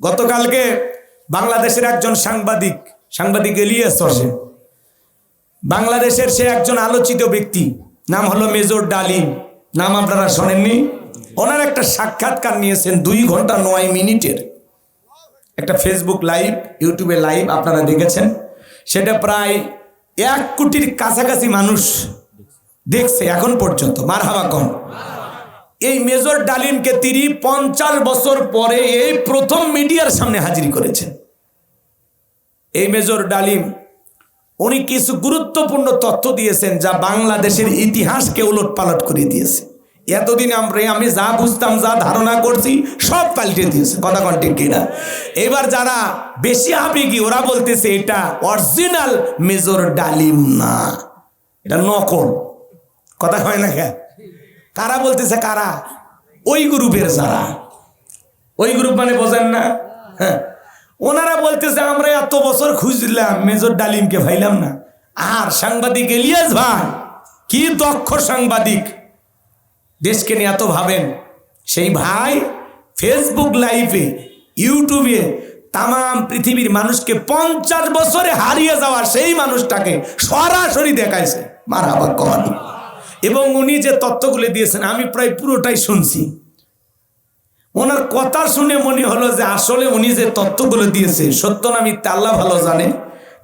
গতকালকে বাংলাদেশের একজন সাংবাদিক সাংবাদিক এলিয়াস হোসেন। বাংলাদেশের সে একজন আলোচিত ব্যক্তি, নাম হলো মেজর ডালিম নাম আপনারা শোনেননি? ওনার একটা সাক্ষাৎকার নিয়েছেন দুই ঘণ্টা নয় মিনিটের। একটা ফেসবুক লাইভ ইউটিউবে লাইভ আপনারা দেখেছেন। সেটা প্রায় এক কোটির কাছাকাছি মানুষ দেখছে এখন পর্যন্ত। মার হাবা কম। এই মেজর ডালিমকে তিনি পঞ্চাশ বছর পরে এই প্রথম মিডিয়ার সামনে হাজির করেছেন। এই মেজর ডালিম, উনি কিছু গুরুত্বপূর্ণ তথ্য দিয়েছেন যা বাংলাদেশের ইতিহাসকে উলট পালট করে দিয়েছে। এতদিন আমরা আমি যা বুঝতাম, যা ধারণা করছি, সব পাল্টে দিয়েছে। কথা কন ঠিক কিনা? এবার যারা বেশি আবেগী, ওরা বলতেছে এটা অরিজিনাল মেজর ডালিম না। এটা নকল। কথা হয় না কে কারা বলতেছে কারা? ওই গ্রুপের যারা। ওই গ্রুপ মানে বোঝেন না? হ্যাঁ। ওনারা বলতেছে, আমরা এত বছর খুঁজলাম, মেজর ডালিমকে ভাইলাম না। আর সাংবাদিক এলিয়াস ভাই, কি দক্ষ সাংবাদিক। দেশকে নিয়ে এত ভাবেন। সেই ভাই ফেসবুক লাইভে ইউটিউবে তাম পৃথিবীর মানুষকে পঞ্চাশ বছরে হারিয়ে যাওয়া সেই মানুষটাকে সরাসরি দেখাইছে। মারা বা কন এবং উনি যে তত্ত্বগুলো দিয়েছেন, আমি প্রায় পুরোটাই শুনছি। ওনার কথা শুনে মনে হলো যে আসলে উনি যে তত্ত্বগুলো দিয়েছে, সত্য না মিথ্যা, আল্লাহ ভালো জানে।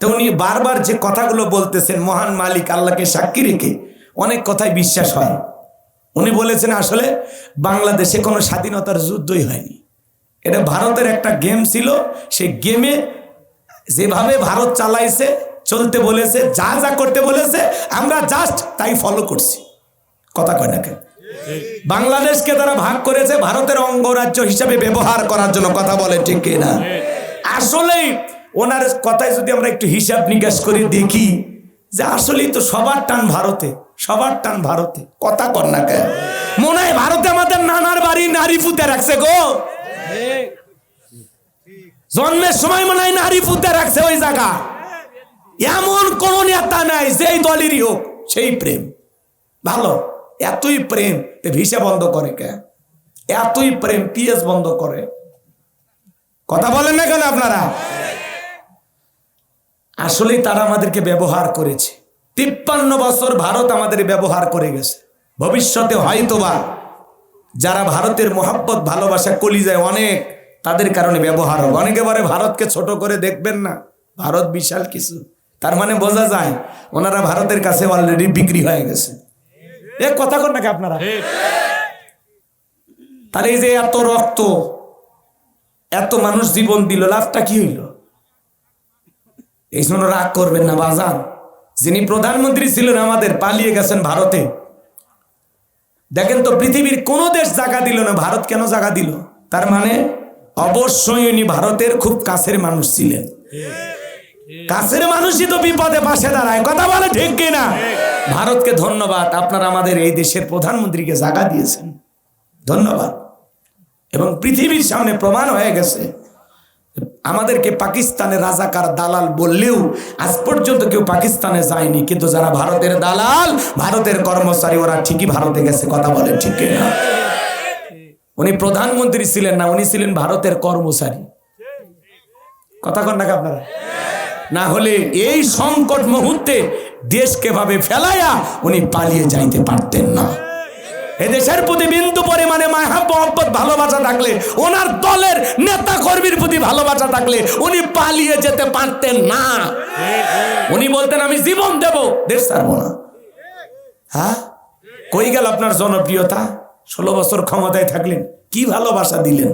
তো উনি বারবার যে কথাগুলো বলতেছেন, মহান মালিক, আল্লাহকে সাক্ষী রেখে অনেক কথাই বিশ্বাস হয়। উনি বলেছেন, আসলে বাংলাদেশে কোনো স্বাধীনতার যুদ্ধই হয়নি। এটা ভারতের একটা গেম ছিল, সেই গেমে যেভাবে ভারত চালাইছে, চলতে বলেছে, যা যা করতে বলেছে, আমরা জাস্ট তাই ফলো করছি। কথা কয় না বাংলাদেশকে তারা ভাগ করেছে ভারতের অঙ্গরাজ্য হিসাবে ব্যবহার করার জন্য কথা বলে, ঠিক কিনা আসলেই ওনার কথায় যদি আমরা একটু হিসাব নিকাশ করে, দেখি যে আসলেই তো সবার টান ভারতে, সবার টান ভারতে। কথা কর না কেন মনে হয় ভারতে আমাদের নানার বাড়ি নারী পুঁতে রাখছে গো। জন্মের সময় মনে হয় নারী পুঁতে রাখছে ওই জায়গা। এমন কোন নেতা নাই, যেই দলেরই হোক, সেই প্রেম। ভালো? এতই প্রেম ভিসা বন্ধ করে কে? এতই প্রেম, পিএস বন্ধ করে। কথা বলেন না কেন আপনারা? আসলেই তারা আমাদেরকে ব্যবহার করেছে। তিপ্পান্ন বছর ভারত আমাদের ব্যবহার করে গেছে। ভবিষ্যতে হয়তোবা যারা ভারতের মোহাব্বত, ভালোবাসা কলি যায় অনেক, তাদের কারণে ব্যবহার হবে। অনেকে বলে, ভারতকে ছোট করে দেখবেন না। ভারত বিশাল কিছু। তার মানে বোঝা যায়, ওনারা ভারতের কাছে অলরেডি বিক্রি হয়ে গেছে। এ কথা কর নাকি আপনারা? তাহলে এই যে এত রক্ত এত মানুষ জীবন দিল লাভটা কি হইল? এই জন্য রাগ করবেন না বাজান। যিনি প্রধানমন্ত্রী ছিলেন আমাদের পালিয়ে গেছেন ভারতে। দেখেন তো পৃথিবীর কোন দেশ জায়গা দিল না ভারত কেন জায়গা দিল? তার মানে অবশ্যই উনি ভারতের খুব কাছের মানুষ ছিলেন। কাছের মানুষই তো বিপদে পাশে দাঁড়ায়। কথা বলে ঠিক কিনা? ভারতকে ধন্যবাদ আপনারা আমাদের এই দেশের প্রধানমন্ত্রীকে জায়গা দিয়েছেন। ধন্যবাদ। এবং পৃথিবীর সামনে প্রমাণ হয়ে গেছে আমাদেরকে পাকিস্তানের রাজাকার দালাল বললেও আজ পর্যন্ত কেউ পাকিস্তানে যায়নি। কিন্তু যারা ভারতের দালাল ভারতের কর্মচারী ওরা ঠিকই ভারতে গেছে। কথা বলে ঠিক না উনি প্রধানমন্ত্রী ছিলেন না উনি ছিলেন ভারতের কর্মচারী। কথা কন নাকি আপনারা? না হলে এই সংকট মুহূর্তে দেশকে ভাবে ফেলাইয়া উনি পালিয়ে যাইতে পারতেন না। এদেশের প্রতি বিন্দু পরিমাণে মায়া ভালোবাসা থাকলে, ওনার দলের নেতা কর্মীর প্রতি ভালোবাসা থাকলে উনি পালিয়ে যেতে পারতেন না। উনি বলতেন, আমি জীবন দেব, দেশ ছাড়বো না। হ্যাঁ? কই গেল আপনার জনপ্রিয়তা? ষোলো বছর ক্ষমতায় থাকলেন, কি ভালোবাসা দিলেন?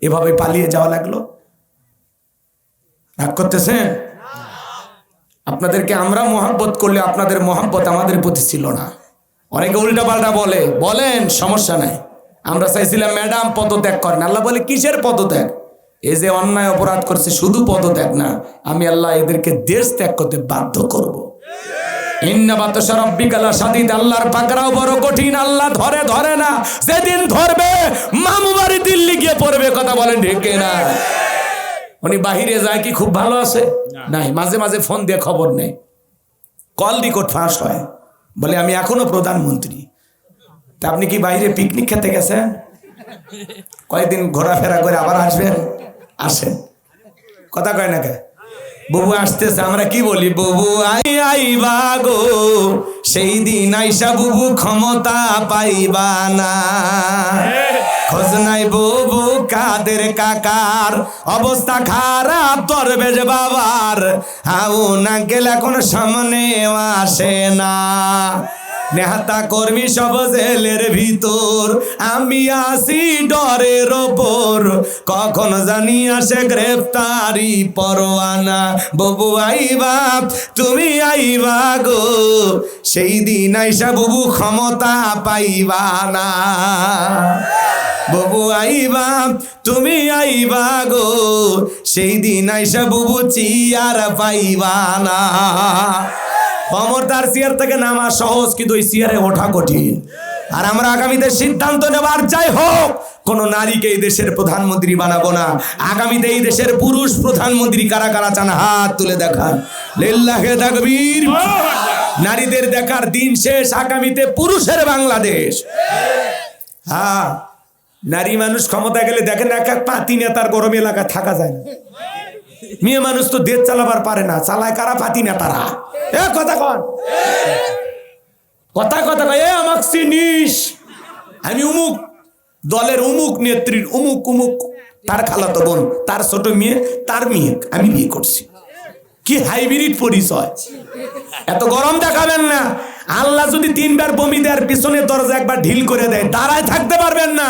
এভাবে পালিয়ে যাওয়া লাগল? রাগ করতেছেন? আপনাদেরকে আমরা মহাব্বত করলে আপনাদের মহাব্বত আমাদের প্রতি ছিল না। অনেকে উল্টা পাল্টা বলে, বলেন, সমস্যা নাই। আমরা চাইছিলাম, ম্যাডাম, পদত্যাগ করেন। আল্লাহ বলে, কিসের পদত্যাগ? এই যে অন্যায় অপরাধ করছে, শুধু পদত্যাগ না, আমি আল্লাহ এদেরকে দেশ ত্যাগ করতে বাধ্য করব। আল্লাহর বড় কঠিন, আল্লাহ ধরে ধরে না। ধরবে দিল্লি গিয়ে পড়বে, কথা বলেন ঢেকে না উনি বাহিরে যায় কি খুব ভালো আছে? নাই মাঝে মাঝে ফোন দিয়ে খবর নেই কল রিকোড ফাঁস হয়। বলে আমি এখনও প্রধানমন্ত্রী। তা আপনি কি বাইরে পিকনিক খেতে গেছেন? কয়েকদিন ঘোরাফেরা করে আবার আসবেন? আসেন। কথা কয় না কে? বুবু আসতেছে আমরা কি বলি? বুবু আই আইবা গো সেই দিন আইসা বুবু ক্ষমতা পাইবা না। খোঁজ নাই বুবু কাদের কাকার। অবস্থা খারাপ তোর বেজ বাবার। না গেলে এখন সামনে আসে না। নেহাতা কর্মী সব জেলের ভিতর। আমি আসি ডরের ওপর। কখন জানি আসে গ্রেফতারি পরোয়ানা। ববু আইবা, তুমি আইবা গো। সেই দিন আইসা বুবু ক্ষমতা পাইবা না। ববু আইবা, তুমি আইবা গো। সেই দিন আইসা বুবু চিয়ার পাইবা না। ক্ষমতার চেয়ার থেকে নামা সহজ, কিন্তু ওই ওঠা কঠিন। আর আমরা আগামীতে সিদ্ধান্ত নেবার যাই হোক, কোন নারীকে এই দেশের প্রধানমন্ত্রী বানাবো না। আগামীতে এই দেশের পুরুষ প্রধানমন্ত্রী কারা কারা চান? হাত তুলে দেখান। নারীদের দেখার দিন শেষ, আগামীতে পুরুষের বাংলাদেশ। হ্যাঁ নারী মানুষ ক্ষমতা গেলে দেখেন এক এক পাতি নেতার গরম এলাকায় থাকা যায় না। মেয়ে মানুষ তো দেশ চালাবার পারে না, চালায় কারা পাতি নেতারা? এ কথা কন। কথা কথা এ আমাক চিনিস। আমি উমুক দলের উমুক নেত্রীর উমুক উমুক তার খালাতো বোন, তার ছোট মেয়ে, তার মেয়ে, আমি বিয়ে করছি। কি হাইব্রিড পরিচয়। এত গরম দেখাবেন না। আল্লাহ যদি তিনবার বমি দেওয়ার পিছনে দরজা একবার ঢিল করে দেয়, দাঁড়ায় থাকতে পারবেন না।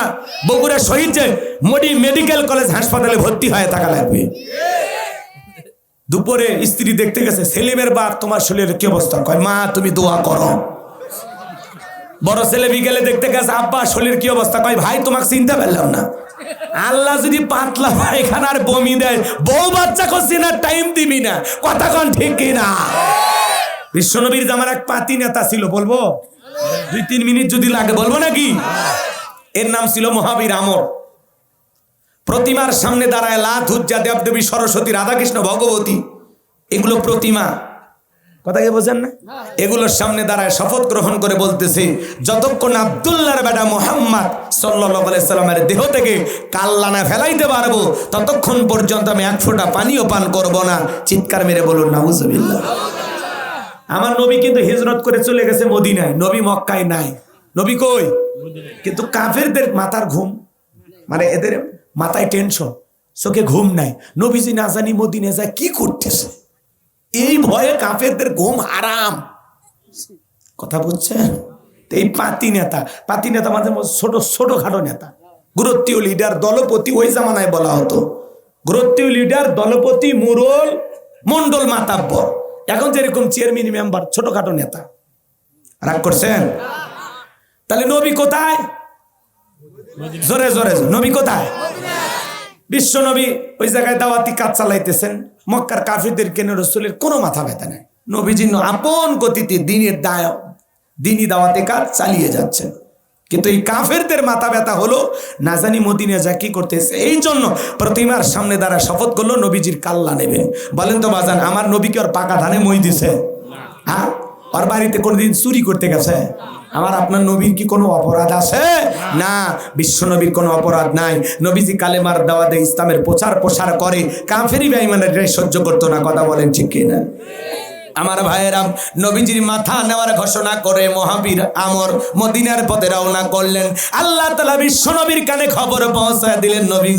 বগুড়া শহীদ যে মোডি মেডিকেল কলেজ হাসপাতালে ভর্তি হয়ে থাকা লাগবে। দুপুরে স্ত্রী দেখতে গেছে, সেলিমের বাপ, তোমার শরীরের কি অবস্থা? কয়, মা, তুমি দোয়া করো। বড় ছেলে বিকেলে দেখতে গেছে, আব্বা, শরীরের কি অবস্থা? কয়, ভাই, তোমাকে চিনতে পারলাম না। আল্লাহ যদি পাতলা পায়খানার বমি দেয়, বউ বাচ্চা করছি না, টাইম দিবি না। কথা কন ঠিক কিনা? বিশ্বনবীর জামার এক পাতি নেতা ছিল, বলব? দুই, তিন মিনিট যদি লাগে, বলব নাকি? এর নাম ছিল মহাবীর আমর। প্রতিমার সামনে দাঁড়ায় লাথ উজ্জা দেবদেবী সরস্বতী রাধাকৃষ্ণ ভগবতী। এগুলো প্রতিমা। কথা কি বোঝেন না? এগুলোর সামনে দাঁড়ায় শপথ গ্রহণ করে বলতেছে যতক্ষণ আবদুল্লাহর বেটা মোহাম্মদ সাল্লামের দেহ থেকে কাল্লানা ফেলাইতে পারব ততক্ষণ পর্যন্ত আমি এক ফোঁটা পানিও পান করব না। চিৎকার মেরে বলুন নাউজুবিল্লাহ। আমার নবী কিন্তু হিজরত করে চলে গেছে মদিনায়। নবী মক্কায় নাই। নবী কই? কিন্তু কাফেরদের মাথার ঘুম। মানে এদের মাথায় টেনশন চোখে ঘুম নাই। নবীজি না জানি মদিনে যায়, কি করতেছে? এই ভয়ে কাফেরদের ঘুম আরাম কথা বুঝছেন? এই পাতি নেতা পাতি নেতা মাঝে মাঝে ছোট, ছোটখাটো নেতা। গুরুত্বীয় লিডার দলপতি ওই জামানায় বলা হতো। গুরুত্বীয় লিডার দলপতি, মুরল মন্ডল মাতাব্বর। এখন যেরকম চেয়ারম্যান মেম্বার ছোটখাটো নেতা। রাগ করছেন? তাহলে নবী কোথায়? জোরে জোরে নবী কোথায়? বিশ্ব নবী ওই জায়গায় দাওয়াতি কাজ চালাইতেছেন। মক্কার কাফিরদের কেন রসুলের কোনো মাথা ব্যথা নেই। নবীজি আপন গতিতে দিনের দায়, দিনই দাওয়াতে কাজ চালিয়ে যাচ্ছেন। কিন্তু এই কাফেরদের মাথা ব্যথা হলো, না জানি মদিনে যা কি করতেছে। এই জন্য প্রতিমার সামনে দ্বারা শপথ করল, নবীজির কাল্লা নেবে বলেন তো, বাজান, আমার নবীকে ওর পাকা ধানে মই দিছে? হ্যাঁ? ওর বাড়িতে কোনোদিন চুরি করতে গেছে? আমার আপনার নবীর কি কোনো অপরাধ আছে? না, বিশ্ব নবীর কোনো অপরাধ নাই। নবীজি কালেমার দাওয়াতে ইসলামের প্রচার প্রসার করে। কাফেরি বেঈমানের সহ্য করতো না, কথা বলেন ঠিক কিনা? আমার ভাইয়েরা, নবীজির মাথা নেওয়ার ঘোষণা করে মহাবীর আমর মদিনার পথে রওনা করলেন। আল্লাহ তালা বিশ্ব নবীর কানে খবর পৌঁছায় দিলেন, নবী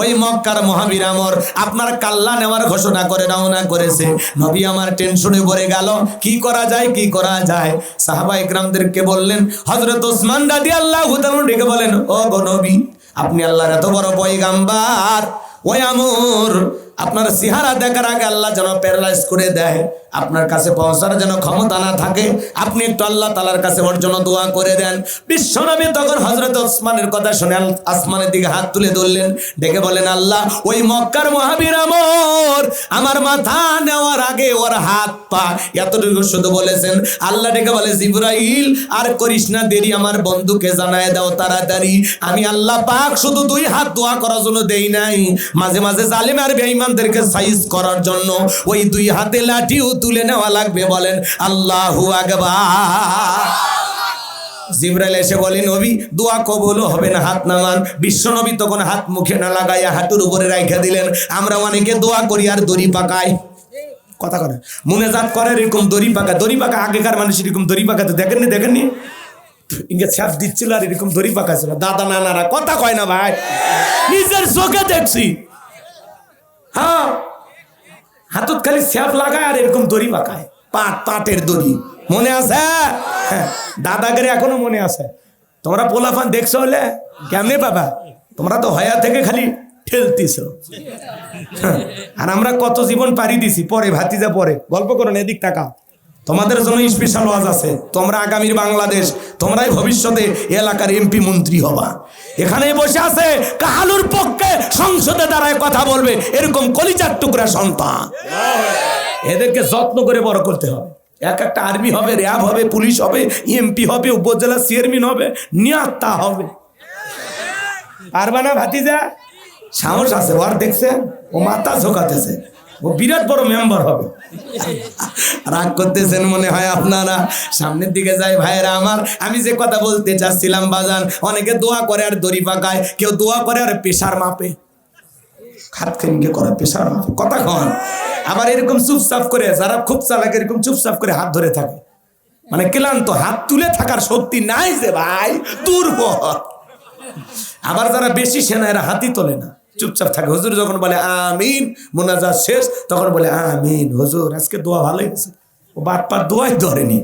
ওই মক্কার মহাবীর আমর আপনার কাল্লা নেওয়ার ঘোষণা করে রওনা করেছে। নবী আমার টেনশনে পড়ে গেল, কি করা যায়, কি করা যায়? সাহাবা ইকরামদেরকে বললেন হজরত ওসমান দাদি আল্লাহ ডেকে বলেন, ও গো নবী, আপনি আল্লাহর এত বড় পয়গাম্বার, ওই আমর আপনার সিহারা দেখার আগে আল্লাহ যেন প্যারালাইজ করে দেয়। আপনার কাছে পৌঁছার যেন ক্ষমতা না থাকে। আপনি একটু আল্লাহ তালার কাছে ওর জন্য দোয়া করে দেন। বিশ্বনবী তখন হজরত ওসমানের কথা শুনে আসমানের দিকে হাত তুলে ধরলেন। ডেকে বলেন আল্লাহ, ওই মক্কার মহাবীর আমর, আমার মাথা নেওয়ার আগে ওর হাত পা। এতটুকু শুধু বলেছেন। আল্লাহ ডেকে বলে, জিব্রাইল, আর করিস না দেরি, আমার বন্ধুকে জানায় দাও তাড়াতাড়ি। আমি আল্লাহ পাক শুধু দুই হাত দোয়া করার জন্য দেই নাই। মাঝে মাঝে জালিম আর বেঈমানদেরকে সাইজ করার জন্য ওই দুই হাতে লাঠিও তুলে নেওয়া লাগবে বলেন, আল্লাহু আকবার। জিব্রাইল এসে বলে, নবী, দোয়া কবুল হবে না হাত নামান। বিশ্ব নবী তখন হাত মুখে না লাগাইয়া হাঁটুর উপরে রাইখা দিলেন। আমরা অনেকে দোয়া করি আর দড়ি পাকাই। কথা করে মুনেজাত করে এরকম দড়ি পাকা দড়ি পাকা, আগেকার মানুষ এরকম দড়ি পাকাতে। দেখেননি দেখেননি? ইঙ্গে ছাপ দিচ্ছিল আর এরকম দড়ি পাকা ছিল দাদা, নানারা, কথা কয় না ভাই। নিজের চোখে দেখছি। হ্যাঁ। হাতত খালি স্যাপ লাগায় আর এরকম দড়ি পাকায় পাট পাটের দড়ি। মনে আছে? হ্যাঁ। দাদাগিরি এখনও মনে আছে। তোমরা পোলাফান দেখছ হলে কেমনে বাবা তোমরা তো হয়া থেকে খালি ঠেলতিস হ্যাঁ, আর আমরা কত জীবন পারি দিছি পরে ভাতিজা পরে। গল্প করো এদিক টাকা তোমাদের জন্য স্পেশাল ওয়াজ আছে। তোমরা আগামীর বাংলাদেশ, তোমরাই ভবিষ্যতে এলাকার এমপি মন্ত্রী হবা। এখানেই বসে আছে, কাহালুর পক্ষে সংসদে দাঁড়ায় কথা বলবে, এরকম কলিজার টুকরা সন্তান। এদেরকে যত্ন করে বড় করতে হবে। এক একটা আর্মি হবে, র্যাব হবে, পুলিশ হবে এমপি হবে, উপজেলা চেয়ারম্যান হবে নিয়াত্তা হবে। পারবা না ভাতিজা? সাহস আছে ওর দেখছে, ও মাথা ঝোকাতেছে। ও বিরাট বড় মেম্বার হবে। রাগ করতেছেন মনে হয় আপনারা। সামনের দিকে যাই ভাইয়েরা আমার, আমি যে কথা বলতে চাচ্ছিলাম বাজান, অনেকে দোয়া করে আর দড়ি পাকায়, কেউ দোয়া করে আর পেশার মাপে। কথা আবার এরকম চুপচাপ করে, যারা খুব চালাক, এরকম চুপচাপ করে হাত ধরে থাকে। মানে ক্লান্ত, হাত তুলে থাকার শক্তি নাই যে, ভাই আবার যারা বেশি সেনা, এরা হাতি তোলে না। চুপচাপ থাকে। হুজুর যখন বলে, আমিন, মোনাজাত শেষ, তখন বলে, আমিন, হুজুর, আজকে দোয়া ভালোই হয়েছে। ও বাটপার দোয়াই ধরেনি।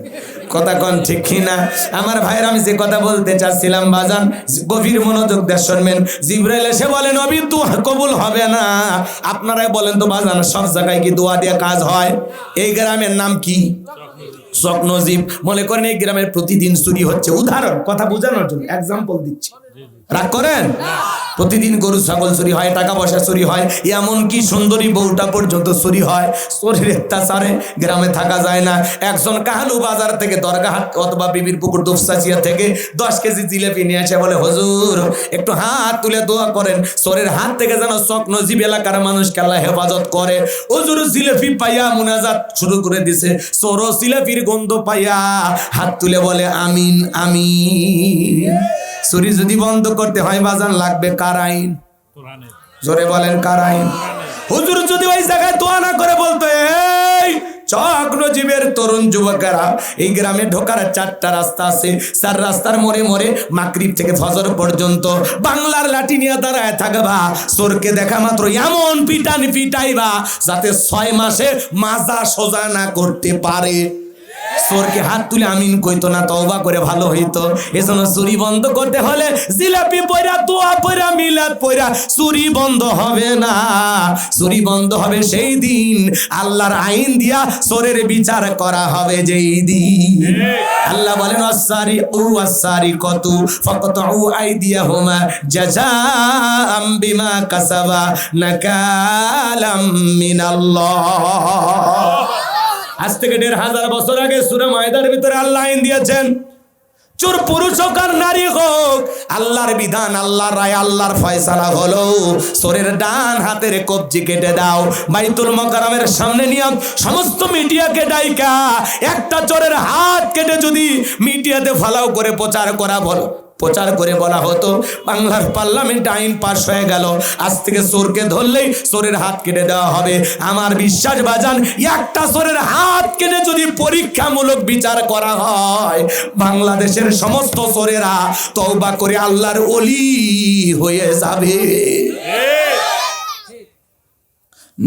কথা কন ঠিক কিনা আমার ভাইয়ের আমি যে কথা বলতে চাচ্ছিলাম, বাজান, গভীর মনোযোগ দিয়ে শুনবেন। জিব্রাইল এসে বলেন নবী, দোয়া কবুল হবে না। আপনারাই বলেন তো, বাজান, সব জায়গায় কি দোয়া দিয়ে কাজ হয়? এই গ্রামের নাম কি? শখ নজিব মনে করেন এই গ্রামের প্রতিদিন চুরি হচ্ছে। উদাহরণ, কথা বোঝানোর জন্য এক্সাম্পল দিচ্ছি। রাগ করেন? প্রতিদিন গরু, ছাগল চুরি হয়, টাকা পয়সা চুরি হয়, এমনকি সুন্দরী বউটা পর্যন্ত চুরি হয়। চোরের অত্যাচারে গ্রামে থাকা যায় না। একজন কাহালু বাজার থেকে দরগাহাট অথবা বিবির পুকুর দুপসাচিয়া থেকে দশ কেজি জিলেপি নিয়ে আসে, বলে, হজুর, একটু হাত তুলে দোয়া করেন। চোরের হাত থেকে যেন শখ নজিব এলাকার মানুষ খেলা হেফাজত করে। হজুর, জিলেপি পাইয়া মুনাজাত শুরু করে দিছে। চোর জিলেপির গন্ধ পাইয়া হাত তুলে বলে, আমিন আমিন। চুরি যদি বন্ধ করতে হয় বাজান লাগবে কার আইন? জোরে বলেন কার আইন? হুজুর যদি ওই জায়গায় দোয়া না করে বলতো এই চক নজিবের তরুণ যুবকেরা এই গ্রামে ঢোকার চারটা রাস্তা আছে। চার রাস্তার মোড়ে মোড়ে মাকরিব থেকে ফজর পর্যন্ত বাংলার লাঠি নিয়ে দাঁড়ায় থাকবা। চোরকে দেখা মাত্র এমন পিটান পিটাইবা যাতে ছয় মাসে মাজা সোজা না করতে পারে। চোরকে হাত তুলে আমিন কইতো না, তওবা করে ভালো হইতো। এজন্য চুরি বন্ধ করতে হলে জিলাপি পয়রা দোয়া পয়রা মিলাদ পয়রা চুরি বন্ধ হবে না। চুরি বন্ধ হবে সেই দিন। আল্লাহর আইন দিয়া চোরের বিচার করা হবে যেই দিন। আল্লাহ বলেন আসারি উ আসারি কত ফকত উ আইদিয়া হোমা জাজাম বিমা কাসাবা নাকালাম মিনাল্লাহ। আজ থেকে দেড় হাজার বছর আগে সুরে মায়দার ভিতরে আল্লাহ আইন দিয়েছেন, চোর, পুরুষ হোক আর নারী হোক, আল্লাহর বিধান, আল্লাহর রায়, আল্লাহর ফয়সালা হলো, চোরের ডান হাতের কবজি কেটে দাও, বাইতুল মকারামের সামনে নিয়ে সমস্ত মিডিয়াকে ডাইকা, একটা চোরের হাত কেটে যদি মিডিয়াতে ফালাও করে প্রচার করা বলো। প্রচার করে বলা হতো, বাংলার পার্লামেন্ট আইন পাশ হয়ে গেল। আজ থেকে চোরকে ধরলেই চোরের হাত কেটে দেওয়া হবে। আমার বিশ্বাস বাজান, একটা চোরের হাত কেটে যদি পরীক্ষামূলক বিচার করা হয়, বাংলাদেশের সমস্ত চোরেরা তওবা করে আল্লাহর অলি হয়ে যাবে।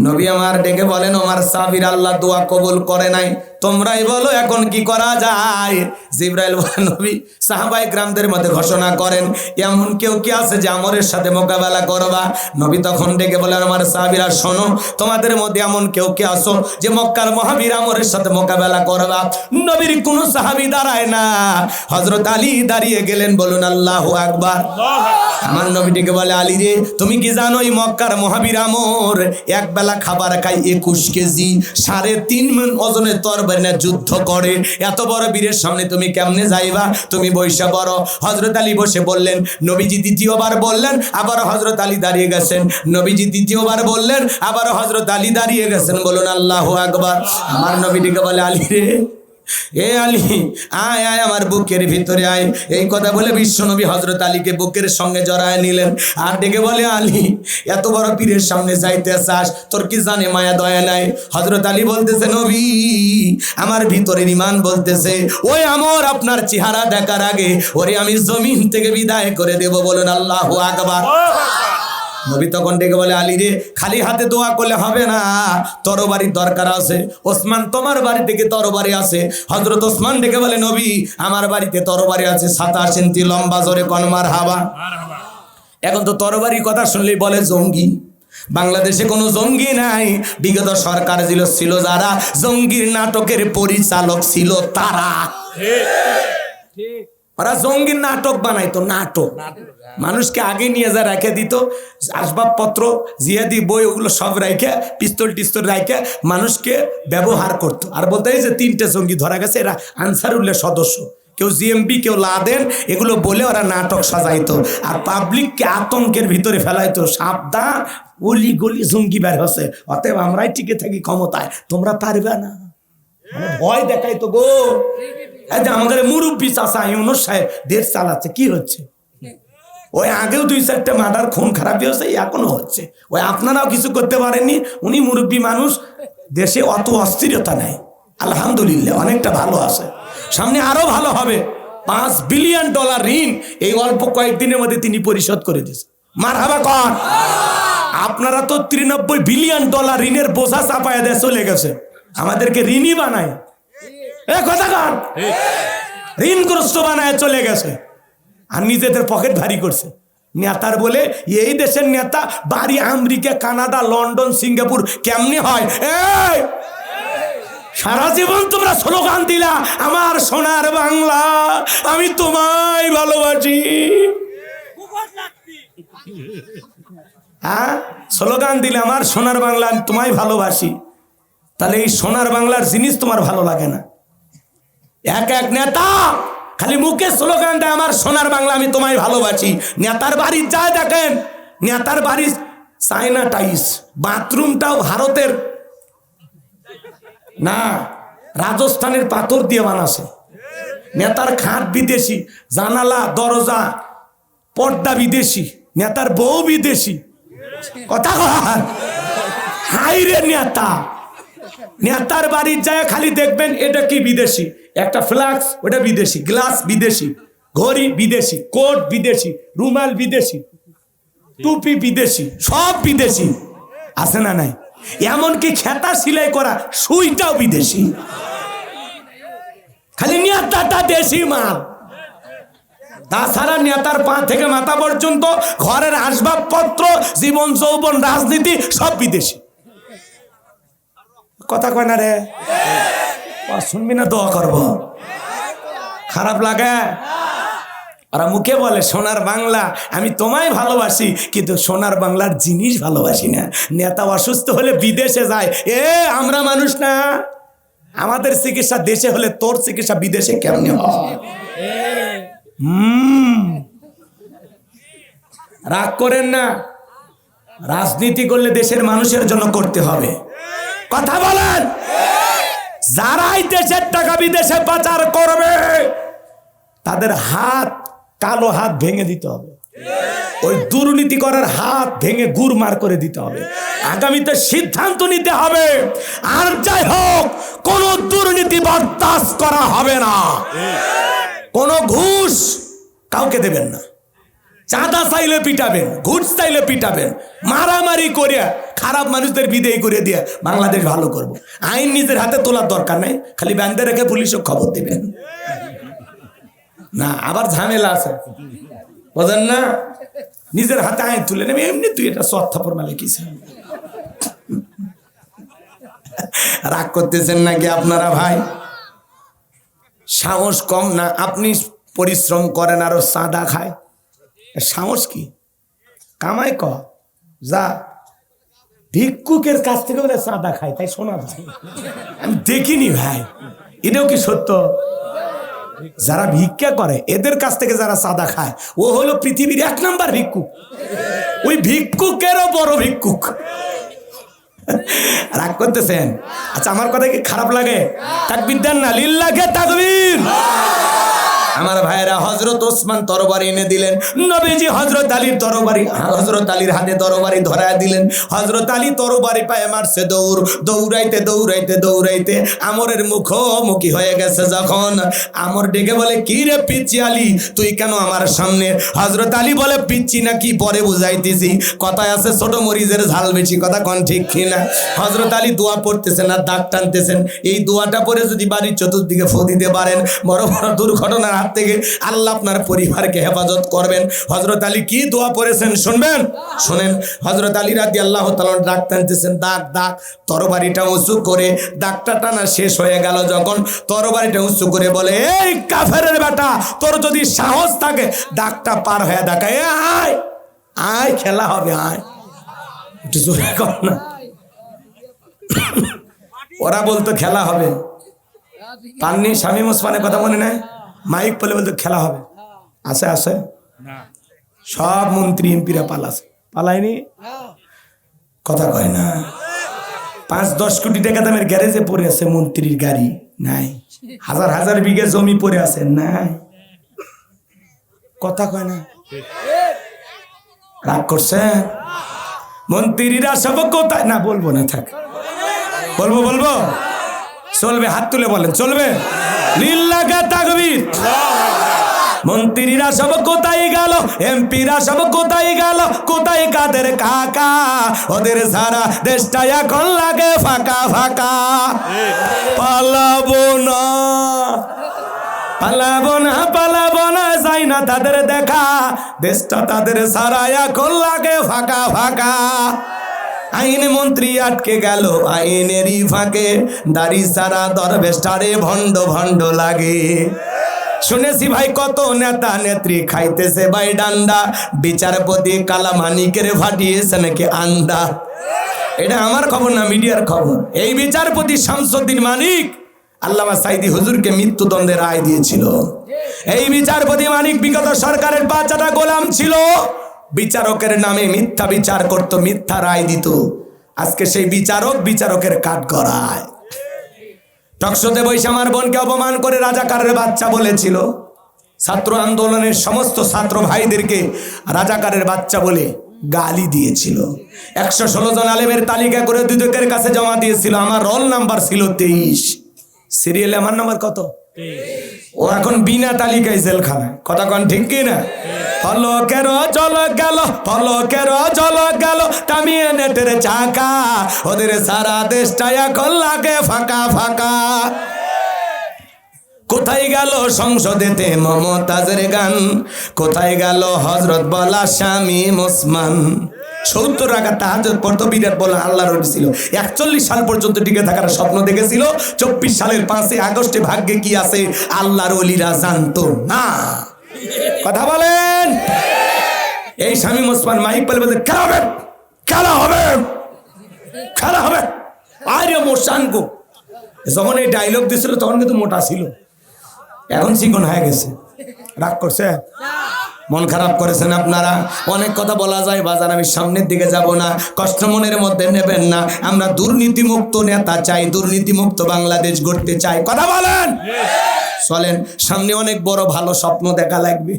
নবী আমার ডেকে বলেন আমার সাবির আল্লাহ দোয়া কবুল করে নাই। তোমরাই বলো এখন কি করা যায়। জিব্রাইল বলে, নবী সাহাবাই গ্রামদের মধ্যে ঘোষণা করেন, এমন কেউ কি আছে যে আমরের সাথে মোকাবেলা করবা? নবী তখন ডেকে বলেন আমার সাহাবিরা, শোনো, তোমাদের মধ্যে এমন কেউ কি আসো যে মক্কার মহাবীর আমরের সাথে মোকাবেলা করবা? নবীর কোন সাহাবি দাঁড়ায় না। হজরত আলী দাঁড়িয়ে গেলেন, বলুন, আল্লাহ আকবার। আমার নবীটিকে বলে, আলী রে, তুমি কি জানো এই মক্কার মহাবীর আমর? এক বেলা খাবার খাই একুশ কেজি, সাড়ে তিন মন ওজনের তরবারি না, যুদ্ধ করে। এত বড় বীরের সামনে তুমি কেমনে যাইবা? তুমি বৈশা বড় হজরত আলী বসে বললেন, নবীজি দ্বিতীয়বার বললেন, আবার হজরত আলী দাঁড়িয়ে গেছেন। নবীজি দ্বিতীয়বার বললেন, আবার হজরত আলী দাঁড়িয়ে গেছেন। বলুন, আল্লাহ আকবার। আমার নবীটিকে বলে, আলী রে এ আলী, আয় আয় আমার বুকের ভিতরে আয়। এই কথা বলে বিশ্বনবী হজরত আলীকে বুকের সঙ্গে জড়ায় নিলেন। আর ডেকে বলে, আলী, এত বড় পীরের সামনে যাইতে চাস, তোর কি জানে মায়া, দয়া নাই? হজরত আলী বলতেছে, নবী, আমার ভিতরের ইমান বলতেছে, ওই আমার আপনার চেহারা দেখার আগে, ওরে আমি জমিন থেকে বিদায় করে দেব বলুন আল্লাহ আকবার। নবী তখন ডেকে বলে আলী রে খালি হাতে দোয়া করলে হবে না। তরবারির দরকার আছে। ওসমান তোমার বাড়ি থেকে তরবারি আছে। হজরত ওসমান ডেকে বলে নবী আমার বাড়িতে তরবারি আছে। সাতাশ ইঞ্চি লম্বা জোরে কনমার হাবা এখন তো তরবারির কথা শুনলেই বলে জঙ্গি। বাংলাদেশে কোনো জঙ্গি নাই। বিগত সরকার ছিল ছিল যারা। জঙ্গির নাটকের পরিচালক ছিল তারা। ওরা জঙ্গির নাটক বানাইতো নাটক। মানুষকে আগে নিয়ে যা রেখে দিত, আসবাবপত্র জিয়াদি বই, ওগুলো সব রেখে, পিস্তল টিস্তল রেখে মানুষকে ব্যবহার করতো। আর বলতে যে তিনটে জঙ্গি ধরা গেছে, এরা আনসার আনসারুল্লাহ সদস্য। কেউ জিএমবি কেউ লাদেন এগুলো বলে ওরা নাটক সাজাইতো। আর পাবলিককে আতঙ্কের ভিতরে ফেলাইতো, সাবধান গলি গলি জঙ্গি বের হচ্ছে। অতএব আমরাই টিকে থাকি ক্ষমতায়, তোমরা পারবে না। মানে ভয় দেখাই তো গো আমাদের মুরব্বী চাষা ইউনুস সাহেব, দেশ চালাচ্ছে, কি হচ্ছে? ওই আগেও দুই চারটে মার্ডার খুন খারাপ হয়েছে এখনও হচ্ছে। ওই আপনারাও কিছু করতে পারেননি উনি মুরব্বী মানুষ দেশে অত অস্থিরতা নাই। আলহামদুলিল্লাহ অনেকটা ভালো আছে। সামনে আরও ভালো হবে। পাঁচ বিলিয়ন ডলার ঋণ এই অল্প কয়েকদিনের মধ্যে তিনি পরিশোধ করে দিয়েছে মার হাবা কন আপনারা তো তিরানব্বই বিলিয়ন ডলার ঋণের বোঝা চাপায় দেয় চলে গেছে আমাদেরকে ঋণই বানায়। এ কথা কন ঋণগ্রস্ত বানায় চলে গেছে। আর নিজেদের পকেট ভারী করছে। নেতার বলে, এই দেশের নেতা বাড়ি আমেরিকা, কানাডা, লন্ডন, সিঙ্গাপুর কেমনি হয়? সারা জীবন তোমরা স্লোগান দিলা, আমার সোনার বাংলা, আমি তোমায় ভালোবাসি। হ্যাঁ? স্লোগান দিলে, আমার সোনার বাংলা, আমি তোমায় ভালোবাসি। তাহলে এই সোনার বাংলার জিনিস তোমার ভালো লাগে না। এক এক নেতা খালি মুখে স্লোগান দেয় আমার সোনার বাংলা আমি তোমায় ভালোবাসি। নেতার বাড়ি যা দেখেন, নেতার বাড়ি চায়না টাইস বাথরুমটাও ভারতের। না, রাজস্থানের পাথর দিয়ে বানাছে। নেতার খাট বিদেশি, জানালা, দরজা, পর্দা বিদেশি, নেতার বউ বিদেশি। কথা কর হাইরে নেতা। নেতার বাড়ির যায়, খালি দেখবেন এটা কি বিদেশি? একটা ফ্লাক্স ওটা বিদেশি। গ্লাস বিদেশি। ঘড়ি বিদেশি। কোট বিদেশি। রুমাল বিদেশি। টুপি বিদেশি। সব বিদেশি। আছে না নাই? এমনকি খেতা সিলাই করা সুইটাও বিদেশি। খালি নেতাটা দেশি মাল। তাছাড়া নেতার পা থেকে মাথা পর্যন্ত ঘরের আসবাবপত্র, জীবন, যৌবন, রাজনীতি সব বিদেশি। কথা কয় না রে? শুনবি না, দোয়া করব। খারাপ লাগে? ওরা মুখে বলে, সোনার বাংলা, আমি তোমায় ভালোবাসি, কিন্তু সোনার বাংলার জিনিস ভালোবাসি না। নেতা অসুস্থ হলে বিদেশে যায়। এ, আমরা মানুষ না। আমাদের চিকিৎসা দেশে হলে তোর চিকিৎসা বিদেশে কেমন রাগ করেন না। রাজনীতি করলে দেশের মানুষের জন্য করতে হবে। কথা বলেন। যারাই দেশের টাকা বিদেশে পাচার করবে, তাদের হাত, কালো হাত ভেঙে দিতে হবে। ওই দুর্নীতি করার হাত ভেঙে গুরমার করে দিতে হবে। আগামীতে সিদ্ধান্ত নিতে হবে, আর যাই হোক, কোন দুর্নীতি বরদাস্ত করা হবে না। কোন ঘুষ কাউকে দেবেন না। চাঁদা চাইলে পিটাবেন ঘুষ চাইলে পিটাবেন মারামারি করে খারাপ মানুষদের বিদেয় করে দিয়ে বাংলাদেশ ভালো করব। আইন নিজের হাতে তোলার দরকার নাই, খালি ব্যাংকে রেখে পুলিশও খবর দিবেন। না, আবার ঝামেলা আছে। বোঝেন না? নিজের হাতে আইন তুলে নেবে, এমনি তুই এটা সত্থাপর মালে কি রাগ করতেছেন নাকি আপনারা ভাই? সাহস কম না, আপনি পরিশ্রম করেন, আরও সাদা খায়। সাহস কি? কামাই ক? যা। ভিক্ষুকের কাছ থেকে বলে চাঁদা খায় তাই শোনা যায়। আমি দেখিনি ভাই, এটাও কি সত্য? যারা ভিক্ষা করে, এদের কাছ থেকে যারা চাঁদা খায়, ও হলো পৃথিবীর এক নাম্বার ভিক্ষুক। ওই ভিক্ষুকেরও বড় ভিক্ষুক। রাগ করতেছেন? আচ্ছা আমার কথা কি খারাপ লাগে? তাকবির দেন না লিল্লাকে তাকবীর। আমার ভাইরা হজরত ওসমান তরবারি এনে দিলেন, নবীজি হজরত আলীর তরবারি হজরত আলীর হাতে তরবারি ধরায় দিলেন। হজরত আলী তরবারি পায়ে মারছে দৌড়, দৌড়াইতে দৌড়াইতে দৌড়াইতে আমরের মুখোমুখি হয়ে গেছে। যখন আমর ডেকে বলে, কি রে পিচ্ছি আলী, তুই কেন আমার সামনে? হজরত আলী বলে পিচ্ছি না কি পরে বুঝাইতেছি। কথায় আছে, ছোট মরিজের ঝাল বেশি, কথা কন ঠিক কিনা হজরত আলী দোয়া পড়তেছেন আর দাগ টানতেছেন। এই দোয়াটা পরে যদি বাড়ির চতুর্দিকে ফু দিতে পারেন, বড় বড় দুর্ঘটনার হাত থেকে আল্লাহ আপনার পরিবারকে হেফাজত করবেন। হজরত আলী কি দোয়া পড়েছেন শুনবেন? শোনেন হজরত আলী রাজি আল্লাহ তালন দাগ টানতেছেন দাগ দাগ তরবারিটা উঁচু করে। দাগটা টানা শেষ হয়ে গেল যখন তরবারিটা উঁচু করে বলে, এই কাফের বেটা, তোর যদি সাহস থাকে দাগটা পার হয়ে দেখায়। আয় আয়, খেলা হবে, আয়। জোরে কর না। ওরা বলতো, খেলা হবে। পাননি, স্বামী মুসমানের কথা মনে নাই? মাইক বলে বলতো খেলা হবে। আছে আছে? সব মন্ত্রী এমপিরা পালাছে। পালায়নি? কথা কয় না। পাঁচ দশ কোটি টাকা দামের গ্যারেজে পড়ে আছে মন্ত্রীর গাড়ি। নাই। হাজার হাজার বিঘে জমি পড়ে আছে। নাই। কথা কয় না। রাগ করছে? মন্ত্রীরা সব কোথায়? না বলব না থাক। বলব বলব? চলবে, হাত তুলে বলেন, চলবে? মন্ত্রীরা সব কোথায় গেল, এমপিরা সব কোথায় গেল, কোথায় কাদের কাকা? ওদের সারা দেশটা এখন লাগে ফাঁকা ফাঁকা। পালাবো না। পালাবো না পালাবো না, যাই না তাদের দেখা। দেশটা তাদের সারা এখন লাগে ফাঁকা ফাঁকা। আইন মন্ত্রী আটকে গেল, আইনেরই ফাঁকে। দাড়ি সারা দরবেশটারে ভণ্ড ভণ্ড লাগে। শুনেছি ভাই কত নেতা নেত্রী খাইতেছে ভাই ডান্ডা। বিচারপতি কালামানিকের ফাটিয়েছে নাকি আন্ডা এটা আমার খবর না মিডিয়ার খবর? এই বিচারপতি শামসুদ্দিন মানিক আল্লামা সাইদি হুজুরকে মৃত্যুদণ্ডের রায় দিয়েছিল। এই বিচারপতি মানিক বিগত সরকারের বাচ্চাটা গোলাম ছিল। বিচারকের নামে মিথ্যা বিচার করত, মিথ্যা রায় দিত। আজকে সেই বিচারক বিচারকের কাঠ করায় টকশোতে বৈশা আমার বোনকে অপমান করে রাজাকারের বাচ্চা বলেছিল। ছাত্র আন্দোলনের সমস্ত ছাত্র ভাইদেরকে রাজাকারের বাচ্চা বলে গালি দিয়েছিল। একশো ষোলো জন আলেমের তালিকা করে দুদকের কাছে জমা দিয়েছিল। আমার রোল নাম্বার ছিল তেইশ। সিরিয়ালে আমার নাম্বার কত? ও এখন বিনা তালিকায় জেলখানায়। কথা কন ঠিক কি না? ফলকের জল গেল, ফলকের জল গেল টামিয়ে নেটের চাকা। ওদের সারা দেশটা এখন লাগে ফাঁকা ফাঁকা। কোথায় গেল সংসদেতে মমতাজের গান? কোথায় গেল হজরত বলা স্বামী মুসমান? সত্তর টাকা তাহাজত পড়তো, বিরাট বলা আল্লাহ ছিল। একচল্লিশ সাল পর্যন্ত টিকে থাকার স্বপ্ন দেখেছিল। চব্বিশ সালের পাঁচই আগস্টে ভাগ্যে কি আছে, আল্লাহর অলিরা জানতো না। কথা বলেন? এই স্বামী মুসমান মাইক বলে বলতে খেলা হবে খেলা হবে খেলা হবে। আরে মোশানগো যখন এই ডায়লগ দিছিল, তখন কিন্তু মোটা ছিল। এখন চিকন হয়ে গেছে। রাগ করছে? মন খারাপ করেছেন আপনারা? অনেক কথা বলা যায় বাজার আমি সামনের দিকে যাব না, কষ্ট মনের মধ্যে নেবেন না। আমরা দুর্নীতিমুক্ত নেতা চাই, দুর্নীতিমুক্ত বাংলাদেশ গড়তে চাই। কথা বলেন! চলেন, সামনে অনেক বড় ভালো স্বপ্ন দেখা লাগবে।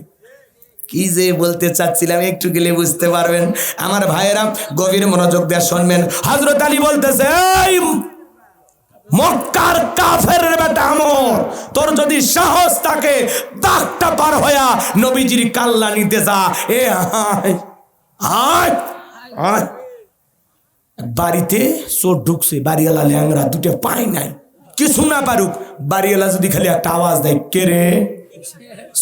কি যে বলতে চাচ্ছিলাম, একটু গেলে বুঝতে পারবেন। আমার ভাইয়েরা গভীর মনোযোগ দিয়ে শুনবেন। হজরত আলী বলতেছে মক্কার কাফের বেটা আমর, তোর যদি সাহস থাকে, দাগটা পার হইয়া নবীজির কাল্লা নিতে যা। এ বাড়িতে চোর ঢুকছে, বাড়িওয়ালা ল্যাংরা দুটো পাই নাই। কিছু না পারুক, বাড়িওয়ালা যদি খালি একটা আওয়াজ দেয়, কে রে?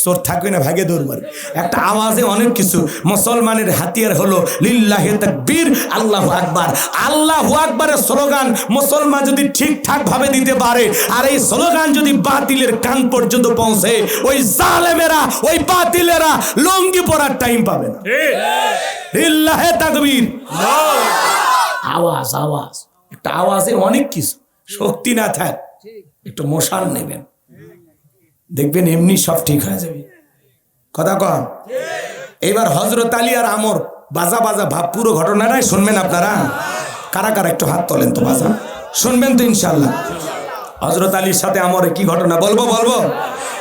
চোর থাকবে না ভাগে দৌড় একটা আওয়াজে অনেক কিছু। মুসলমানের হাতিয়ার হলো লিল্লাহে তাকবীর আল্লাহু আকবার। আল্লাহু আকবারের স্লোগান মুসলমান যদি ঠিকঠাক ভাবে দিতে পারে আর এই স্লোগান যদি বাতিলের কান পর্যন্ত পৌঁছে ওই জালেমেরা ওই বাতিলেরা লঙ্গি পরার টাইম পাবে না। লিল্লাহে তাকবীর। আওয়াজ আওয়াজ। একটা আওয়াজে অনেক কিছু। শক্তি না থাক একটু মশাল নেবেন। দেখবেন এমনি সব ঠিক হয়ে যাবে। কথা কন। এইবার হজরত আলী আর আমর বাজা বাজা ভাব, পুরো ঘটনাটাই শুনবেন আপনারা। কারা কারা একটু হাত তোলেন তো বাজা। শুনবেন তো ইনশাল্লাহ হজরত আলীর সাথে আমার কি ঘটনা? বলব বলব।